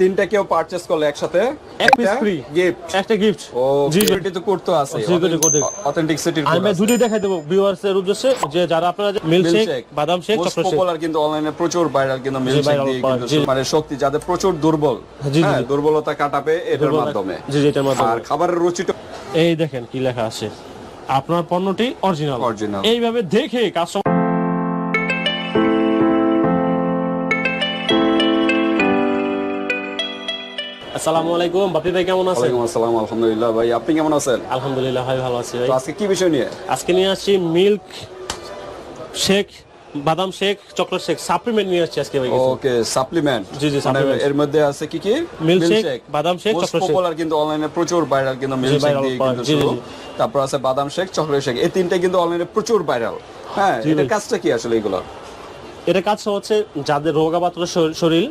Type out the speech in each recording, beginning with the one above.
তিনটা কেউ পারচেজ করলে একসাথে? এক piece free। গিফট একটা গিফট ও সিকিউরিটি তো করতে আছে। অথেন্টিসিটির আমি দুটোই দেখাই দেবো ভিউয়ার্সের উদ্দেশ্যে। যে যারা আপনারা মিল্ক শেক বাদাম শেক চকলেট শেক পপুলার কিন্তু অনলাইনে প্রচুর ভাইরাল কিন্তু মিল্ক শেক দিয়ে কিন্তু মানে শক্তি যাদের প্রচুর দুর্বল। হ্যাঁ দুর্বলতা কাটাবে এটার মাধ্যমে। জি জি এটার মাধ্যমে। আর খাবারের রুচিটা এই দেখেন কি লেখা আছে। আপনার পণ্যটি অরিজিনাল Original। এইভাবে দেখে কাস্টমার আসসালামু আলাইকুম। বাপি ভাই কেমন আছেন? ওয়ালাইকুম আসসালাম আলহামদুলিল্লাহ ভাই। আপনি কেমন আছেন? আলহামদুলিল্লাহ ভাই ভালো আছি ভাই। আজকে কি বিষয় নিয়ে? আজকে নিয়ে আসছি মিল্ক শেক বাদাম শেক চকলেট শেক সাপ্লিমেন্ট নিয়ে আসছি আজকে ভাই ওকে সাপ্লিমেন্ট। জি, জি, supplement। এর মধ্যে আছে কি কি? Milk shake, বাদাম মোস্ট chocolate shake। পপুলার কিন্তু অনলাইনে প্রচুর ভাইরাল কিন্তু মিল্ক শেক দিয়ে কিন্তু তারপর আছে বাদাম শেক চকলেট শেক। এই তিনটা কিন্তু অনলাইনে প্রচুর ভাইরাল হ্যাঁ এটার কাজটা কি আসলে এগুলো এটা কাজ হচ্ছে যাদের রোগাবাত্র শরীর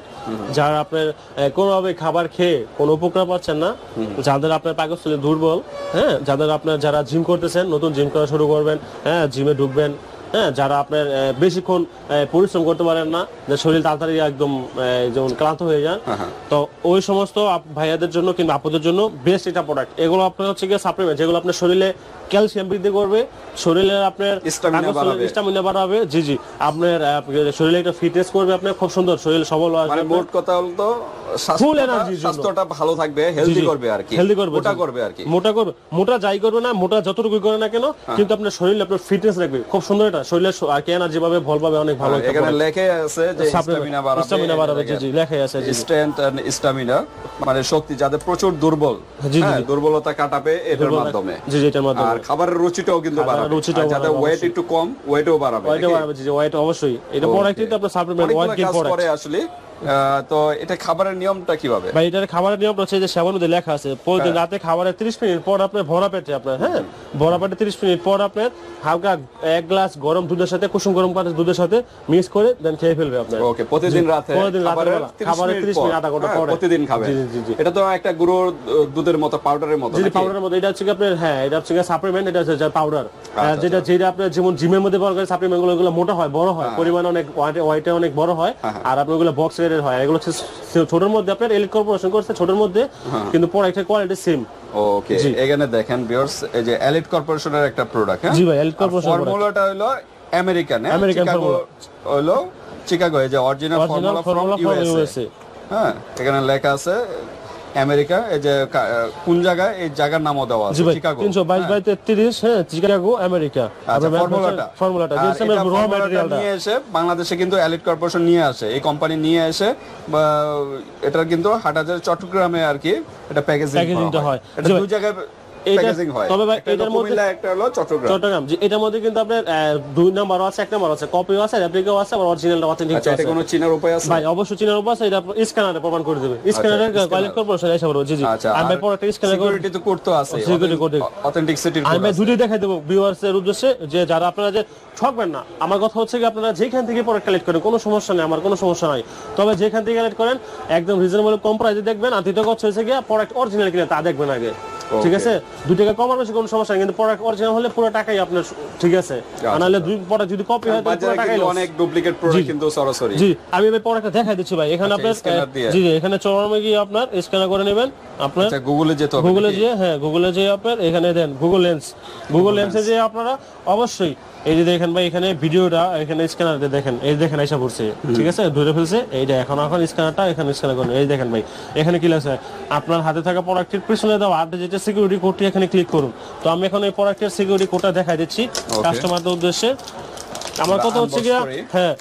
যারা আপনার কোনোভাবে খাবার খেয়ে কোনো উপকার পাচ্ছেন না যাদের আপনার পাকস্থলী দুর্বল হ্যাঁ যাদের আপনার যারা জিম করতেছেন নতুন জিম করা শুরু করবেন হ্যাঁ জিমে ঢুকবেন হ্যাঁ যারা আপনার বেশিক্ষণ পরিশ্রম করতে পারেন না যে শরীর তাড়াতাড়ি একদম যেমন ক্লান্ত হয়ে যান। তো ওই সমস্ত ভাইয়াদের জন্য কিংবা আপুদের জন্য বেস্ট এটা প্রোডাক্ট এগুলো আপনার হচ্ছে গিয়ে সাপ্লিমেন্ট যেগুলো আপনার শরীরে ক্যালসিয়াম বৃদ্ধি করবে শরীরে আপনার। স্টামিনা বাড়াবে জি জি আপনার শরীরে একটা ফিটনেস করবে আপনার খুব সুন্দর শরীর সবল মানে আসবে মোট কথা হলো র জন্য। স্বাস্থ্যটা ভালো থাকবে হেলদি করবে আর কি হেলদি করবে জি। করবে আর কি মোটা করবে মোটা যাই করবে না মোটা যতটুকু করে না কেন হ্যাঁ। কিন্তু আপনার শরীরে আপনার ফিটনেস রাখবে খুব সুন্দর এটা শরীরে স- আর কি এনার্জি পাবে ভল পাবে অনেক ভালো এখানে product। লেখে আছে যে স্ট্যামিনা বাড়াবে stamina বাড়াবে, জি, জি, লেখাই আছে, জি, জি। স্ট্রেংথ এন্ড স্ট্যামিনা মানে শক্তি যাদের প্রচুর দুর্বল জি, জি, হ্যাঁ দুর্বলতা কাটাবে এটার মাধ্যমে জি, জি, এটার মাধ্যমে। আর খাবারের রুচিটাও কিন্তু বাড়াবে। রুচিটাও আর যাদের ওয়েট একটু কম ওয়েটও বাড়াবে ওয়েটও? বাড়াবে যে ওয়েট অবশ্যই। এটা পরে প্রোডাক্ট কিন্তু আপনার সাপ্লিমেন্ট ওয়েট গেইন প্রোডাক্ট করে আসলে তো এটা খাবারের নিয়মটা কীভাবে ভাই এটার খাবারের নিয়ম হচ্ছে যে সেবনতে লেখা আছে প্রতিদিন হ্যাঁ। রাতে খাবারের 30 মিনিট পর আপনার ভরা পেটে আপনার হ্যাঁ ভরা পেটে 30 মিনিট পর আপনার হালকা এক গ্লাস গরম দুধের সাথে কুসুম গরম পানি দুধের সাথে মিক্স করে দেন খেয়ে ফেলবে আপনার ওকে প্রতিদিন রাতে প্রতিদিন রাতের খাবারের 30 মিনিট 30 পর, মিনিট, আধা ঘণ্টা হ্যাঁ, পরে। প্রতিদিন খাবে জি, জি, জি, জি। এটা তো একটা গুঁড়ো দুধের মতো পাউডারের মতো নাকি? পাউডারের মধ্যে এটা হচ্ছে কি আপনার হ্যাঁ এটা হচ্ছে সাপ্লিমেন্ট এটা হচ্ছে পাউডার আচ্ছা, যেটা যেটা আপনার যেমন জিমের মধ্যে পাওয়া যায় সাপ্লিমেন্টগুলো মোটা হয় বড় হয় পরিমাণ অনেক ওয়াইটে অনেক বড় হয় হ্যাঁ, হ্যাঁ। আর আপনার ওগুলো বক্স রেটের হয়। এগুলো হচ্ছে ছোটর মধ্যে আপনার এলিট কর্পোরেশন করছে ছোটর মধ্যে হ্যাঁ। কিন্তু প্রোডাক্টের কোয়ালিটি সেম ওকে এখানে দেখেন ভিউয়ার্স এই যে এলিট কর্পোরেশনের একটা প্রোডাক্ট হ্যাঁ? জি ভাই, এলিট কর্পোরেশন ফর্মুলাটা হলো আমেরিকান আমেরিকান American হলো চিকাগো এই যে original formula formula from USA হ্যাঁ এখানে লেখা আছে আমেরিকা এই যে কোন জায়গায় এই জায়গার নামও দেওয়া আছে? শিকাগো 322 বাই তেত্রিশ হ্যাঁ শিকাগো আমেরিকা। ফর্মুলাটা ফর্মুলাটা র ম্যাটেরিয়ালটা নিয়ে এসে বাংলাদেশে কিন্তু এলিট কর্পোরেশন নিয়ে আসে। এই কোম্পানি নিয়ে এসে এটার কিন্তু হাটাজার চট্টগ্রামে আর কি এটা প্যাকেজিং হয়। এটা দুই জায়গায় প্যাকেজিং হয়। তবে ভাই, এটার মধ্যে- একটা হলো চট্টগ্রাম। চট্টগ্রাম। জি এটার মধ্যে কিন্তু আপনার দুই নাম্বারও আছে এক নাম্বার আছে কপিও আছে রেপ্লিকাও আছে আবার অরিজিনালটা অথেন্টিক এটা কোনো চিনার উপায় আছে? ভাই অবশ্যই চিনার উপায় আছে এটা স্ক্যানারে প্রমাণ করে দেবে। স্ক্যানারে scanner। কয়েলেট কর্পোরেশন এসে জি জি। আমি পরে স্ক্যানার সিকিউরিটি তো করতে আছে Security code। অথেন্টিসিটির আমি ভাই দুটোই দেখাই দেবো ভিউয়ার্স এর উদ্দেশ্যে যে যারা আপনারা যে ঠকবেন না আমার কথা হচ্ছে কি আপনারা যেখান থেকে প্রোডাক্ট কালেক্ট করেন কোনো সমস্যা নেই আমার কোনো সমস্যা নাই। তবে যেখান থেকে কালেক্ট করেন একদম রিজনেবল কম প্রাইসে দেখবেন আর দ্বিতীয় কথা হচ্ছে গিয়ে প্রোডাক্ট অরিজিনাল কিনা তা দেখবেন আগে। ঠিক আছে? দুই টাকা কমার বেশি কোনো সমস্যা নেই কিন্তু প্রোডাক্ট অরিজিনাল হলে পুরো টাকাই আপনার ঠিক আছে? আর নাহলে দুই প্রোডাক্ট যদি কপি হয় তাহলে টাকাই অনেক ডুপ্লিকেট প্রোডাক্ট কিন্তু সরাসরি। জি আমি এই প্রোডাক্টটা দেখাই দিচ্ছি ভাই। এখানে আচ্ছা, আপনার জি জি এখানে চরমে গিয়ে আপনার স্ক্যানার করে নেবেন। আপনার? আচ্ছা গুগলে যেতে হবে গুগলে? যেয়ে হ্যাঁ গুগলে যেয়ে আপনার এখানে দেন গুগল লেন্স গুগল লেন্সে যেয়ে আপনারা অবশ্যই এই যে দেখেন ভাই এখানে ভিডিওটা এখানে স্ক্যানার দেখেন এই দেখেন আইসা পড়ছে ঠিক আছে? ধরে ফেলছে এই যে এখন এখন স্ক্যানারটা এখানে স্ক্যানার করেন এই দেখেন ভাই এখানে কি আছে? আপনার হাতে থাকা প্রোডাক্টের পিছনে দাও আর যেটা সিকিউরিটি কোডটি এখানে ক্লিক করুন। তো আমি এখন এই প্রোডাক্টের সিকিউরিটি কোডটা দেখাই দিচ্ছি কাস্টমারদের উদ্দেশ্যে। আমার কথা হচ্ছে গিয়া হ্যাঁ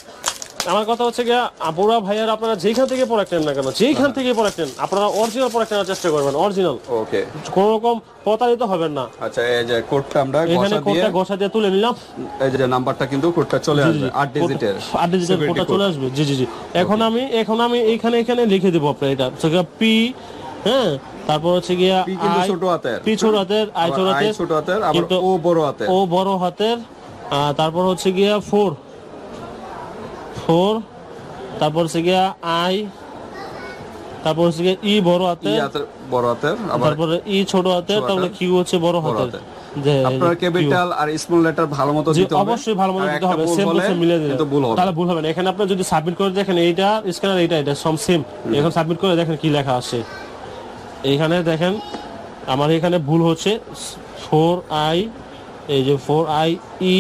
আমার কথা হচ্ছে গিয়া আপুরা ভাইয়ার আপনারা যেখান থেকে প্রোডাক্ট নেন না কেন যেখান থেকে প্রোডাক্ট নেন আপনারা অরিজিনাল প্রোডাক্ট নেওয়ার চেষ্টা করবেন অরিজিনাল ওকে কোন রকম প্রতারিত হবেন না। আচ্ছা এই যে কোডটা আমরা এখানে কোডটা ঘষা দিয়ে তুলে নিলাম। এই যে নাম্বারটা কিন্তু কোডটা চলে আসবে আট ডিজিটের আট ডিজিটের কোডটা চলে আসবে। জি জি জি। এখন আমি এখন আমি এখানে এখানে লিখে দেবো আপনার এটা। গিয়া পি হ্যাঁ? তারপর হচ্ছে গিয়া কিন্তু ছোট হাতের। পি ছোট হাতের আই ছোট আই হাতের ছোট হাতের আবার ও বড় হাতের। ও বড় হাতের তারপর হচ্ছে গিয়া ফোর ফোর তারপর হচ্ছে গিয়া আই তারপর হচ্ছে গিয়া ই বড় হাতের বড় হাতের তারপরে ই ছোট তারপরে হাতের, কিউ হচ্ছে বড় হাতের। আপনার ক্যাপিটাল আর স্মল লেটার ভালো মতো দিতে হবে অবশ্যই ভালো মতো দিতে হবে সেম হলে টু দিলে কিন্তু ভুল হবে। তাহলে ভুল হবে না। এখানে আপনি যদি সাবমিট করে দেখেন এইটা স্ক্যানার এইটা এটা সেম এখন সাবমিট করে দেখেন কি লেখা এইখানে দেখেন আমার এখানে ভুল হচ্ছে ফোর আই এই যে ফোর আই ই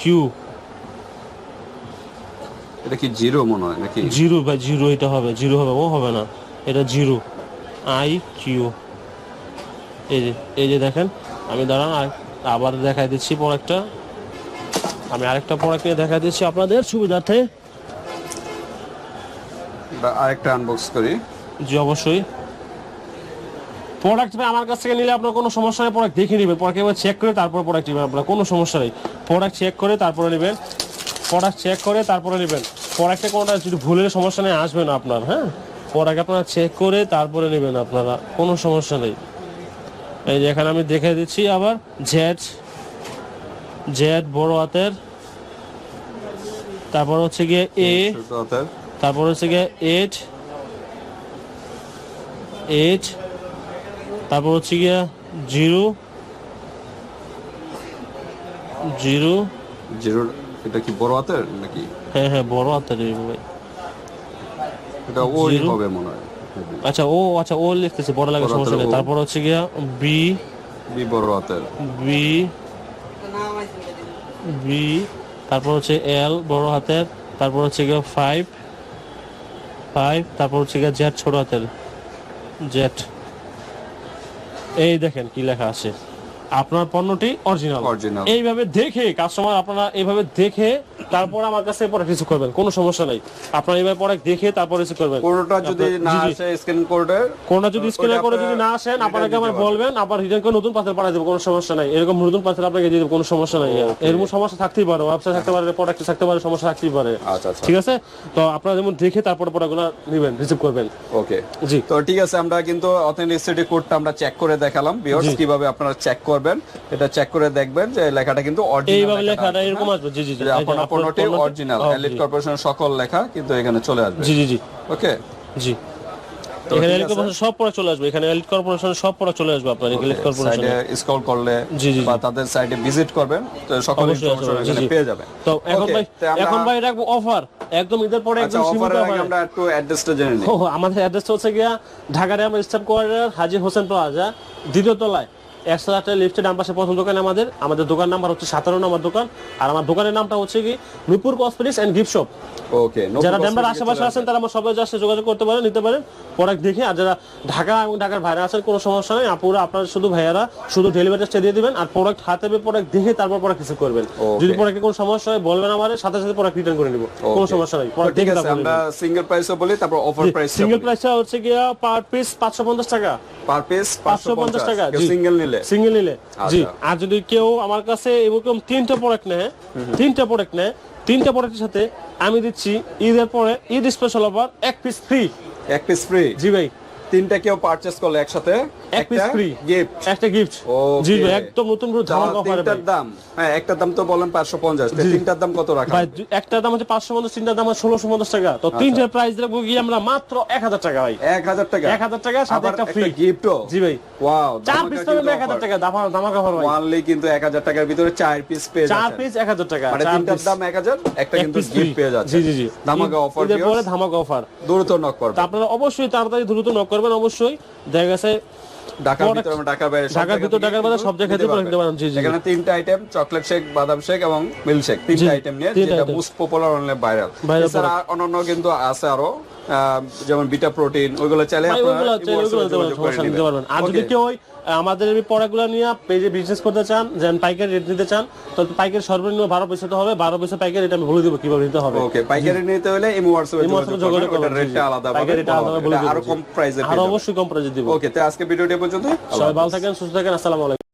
কিউ এটা কি জিরো মনে হয় নাকি? জিরো বা জিরো এটা হবে জিরো হবে ও হবে না এটা জিরো। I Q. এই যে এই যে দেখেন আমি দাঁড়ান আবার দেখাই দিচ্ছি প্রোডাক্টটা আমি আরেকটা প্রোডাক্ট নিয়ে দেখা দিচ্ছি আপনাদের সুবিধার্থে। বা আরেকটা আনবক্স করি। জি অবশ্যই। প্রোডাক্ট আমার কাছ থেকে নিলে আপনার কোনো সমস্যা নেই প্রোডাক্ট দেখে নেবেন। প্রোডাক্ট একবার চেক করে তারপর প্রোডাক্ট নেবেন আপনার কোনো সমস্যা নেই। প্রোডাক্ট চেক করে তারপরে নেবেন। প্রোডাক্ট চেক করে তারপরে নেবেন। প্রোডাক্টে কোনোটা যদি ভুলের সমস্যা নেই আসবেন আপনার হ্যাঁ? প্রোডাক্ট আপনারা চেক করে তারপরে নেবেন আপনারা কোনো সমস্যা নেই। এই যে এখানে আমি দেখে দিচ্ছি আবার জেড জেড বড় হাতের তারপর হচ্ছে গিয়ে এ তারপর হচ্ছে গিয়ে এইট এইট তারপর হচ্ছে গিয়ে জিরো জিরো। জিরো এটা কি বড় হাতের নাকি? হ্যাঁ হ্যাঁ বড় হাতের ভাই। এটা ওই হবে মনে হয়। আচ্ছা ও আচ্ছা ও লিখতেছে বড় লাগে সমস্যা নেই। তারপর হচ্ছে গিয়া বি বি বড় হাতের। বি বি তারপর হচ্ছে এল বড় হাতের তারপর হচ্ছে গিয়ে ফাইভ ফাইভ তারপর হচ্ছে গিয়ে জেড ছোট হাতের। জেড এই দেখেন কি লেখা আছে। আপনার পণ্যটি অরিজিনাল। এইভাবে দেখে কাস্টমার আপনারা এইভাবে দেখে তারপর আমার কাছে পরে কিছু করবেন কোনো সমস্যা নাই। আপনারা এইভাবে পরে দেখে তারপর কিছু করবেন। কোনটা যদি না। আসে স্ক্যান কোডের কোনটা যদি স্ক্যানার ওইটা করে যদি না আসেন আপনাকে আমার বলবেন আবার রিটার্ন করে নতুন পার্সেল পাঠিয়ে দেবো কোনো সমস্যা নাই। এরকম নতুন পার্সেল আপনাকে দিয়ে দেবো কোনো সমস্যা নাই। এরকম সমস্যা থাকতেই পারে ওয়েবসাইট থাকতে পারে প্রোডাক্ট থাকতে পারে সমস্যা থাকতেই পারে। আচ্ছা আচ্ছা। ঠিক আছে? তো আপনারা যেমন দেখে তারপরে প্রোডাক্টগুলো নেবেন রিসিভ করবেন। ওকে জি। তো ঠিক আছে আমরা কিন্তু অথেন্টিসিটি কোডটা আমরা চেক করে দেখালাম। ভিউয়ার্স কীভাবে আপনারা চেক করবেন এটা চেক করে দেখবেন যে লেখাটা কিন্তু অরিজিনাল লেখাটা এরকম আসবে। জি জি জি। আপনার পণ্যটি অরিজিনাল এলিট। কর্পোরেশনের সকল লেখা কিন্তু এখানে চলে আসবে। জি জি জি। ওকে জি। এখানে এলিট কর্পোরেশন সব পড়া চলে আসবে। এখানে এলিট কর্পোরেশনের সব পড়া চলে আসবে আপনার এলিট কর্পোরেশনে স্ক্রল করলে বা তাদের সাইডে ভিজিট করবেন তো সকল ইনফরমেশন এখানে পেয়ে যাবেন। তো এখন ভাই এখন ভাই রাখব অফার একদম ঈদের পরে আচ্ছা একদম সীমিত অফার আমরা একটু অ্যাড্রেসটা জেনে নিই। ও আমাদের অ্যাড্রেসটা হচ্ছে গিয়া ঢাকার আমার staff quarter Haji Hossain plaza দ্বিতীয় তলায়। একশো আটটা লিফটের ডান পাশে প্রথম দোকান আমাদের। আমাদের দোকান নাম্বার হচ্ছে সাতান্ন নম্বর দোকান। আর আমার দোকানের নামটা হচ্ছে কি? Mirpur cosmetics and gift shop okay যারা ডেমরার আশেপাশে আছেন তারা আমার সবাই যাচ্ছে যোগাযোগ করতে পারেন নিতে পারেন। প্রোডাক্ট দেখে। আর যারা ঢাকা এবং ঢাকার বাইরে আছেন কোনো সমস্যা নেই। আপুরা আপনারা শুধু ভাইয়ারা শুধু ডেলিভারি চার্জ দিয়ে দিবেন। আর প্রোডাক্ট হাতে পেয়ে প্রোডাক্ট দেখে তারপর প্রোডাক্ট কিছু করবেন. যদি প্রোডাক্টে কোনো সমস্যা হয় বলবেন আমাদের সাথে সাথে প্রোডাক্ট রিটার্ন করে নিব। কোনো সমস্যা নেই। প্রোডাক্ট দেখে তারপর আমরা সিঙ্গেল প্রাইসও বলি তারপর অফার প্রাইস সিঙ্গেল প্রাইসটা হচ্ছে গিয়া পার পিস পাঁচশো পঞ্চাশ টাকা। পার পিস পাঁচশো পঞ্চাশ টাকা সিঙ্গেল নিলে। সিঙ্গেল নিলে জি। আর যদি কেউ আমার কাছে এরকম তিনটা প্রোডাক্ট নেয় তিনটা প্রোডাক্ট নেয় তিনটা প্রোডাক্টের সাথে আমি দিচ্ছি ঈদের পরে ঈদ স্পেশাল অফার এক পিস ফ্রি এক পিস ফ্রি জি ভাই। তিনটা কেউ পারচেজ করলে একসাথে? এক পিস ফ্রি গিফট একটা গিফট. জি ভাই একদম নতুন করে ধামাকা অফারে তিনটার দাম? হ্যাঁ একটার দাম তো বলেন পাঁচশো পঞ্চাশ। তিনটার দাম কত রাখা? ভাই একটার দাম হচ্ছে পাঁচশো পঞ্চাশ তিনটার দাম হচ্ছে ষোলোশো পঞ্চাশ টাকা। তো তিনটার প্রাইস রাখব গিয়ে আমরা মাত্র এক হাজার টাকা ভাই। এক হাজার টাকা? এক হাজার টাকা সাথে একটা ফ্রি গিফটও জি ভাই। ওয়াও চার পিস এক হাজার টাকা দামা ধামাকা অফার ভাই। ওয়ানলি কিন্তু এক হাজার টাকার ভিতরে চার পিস পেয়ে যাচ্ছে চার পিস এক হাজার টাকা মানে তিনটার দাম এক হাজার একটা কিন্তু গিফট পেয়ে যাচ্ছে জি জি জি। ধামাকা অফার ঈদের পরে ধামাকা অফার দ্রুত নক করবে তা আপনারা অবশ্যই তাড়াতাড়ি দ্রুত নক করবেন অবশ্যই। দেখা গেছে ঢাকার ভিতরে আমরা ঢাকার বাইরে ঢাকার ভিতর, ঢাকার বাইরে সব জায়গা নিতে থেকে পারবেন। নিতে পারেন, জি, জি, জি। এখানে তিনটা আইটেম চকলেট শেক বাদাম শেক এবং মিল্ক শেক তিনটা আইটেম নিয়ে যেটা মোস্ট পপুলার অনলাইন ভাইরাল এছাড়া অন্যান্য কিন্তু আছে আরও যেমন বিটা প্রোটিন ওইগুলো চাইলে আপনারা। আর যদি কেউ আমাদের এই প্রোডাক্টগুলো নিয়ে পেজে বিজনেস করতে চান যেন পাইকারি রেট নিতে চান তো পাইকারি সর্বনিম্ন বারো পয়সা তো হবে বারো পয়সা পাইকারি রেট আমি বলে দিব কীভাবে নিতে হবে। ওকে পাইকারি নিতে হলে এম হোয়াটসঅ্যাপে এই যোগাযোগ করবেন রেটটা। আলাদা পাইকারি রেটটা আলাদা বলে আরও দিব, কম প্রাইসে আরও অবশ্যই কম প্রাইসে দিব। ওকে তো আজকে ভিডিওটি পর্যন্ত সবাই ভালো থাকেন সুস্থ থাকেন আসসালামু আলাইকুম।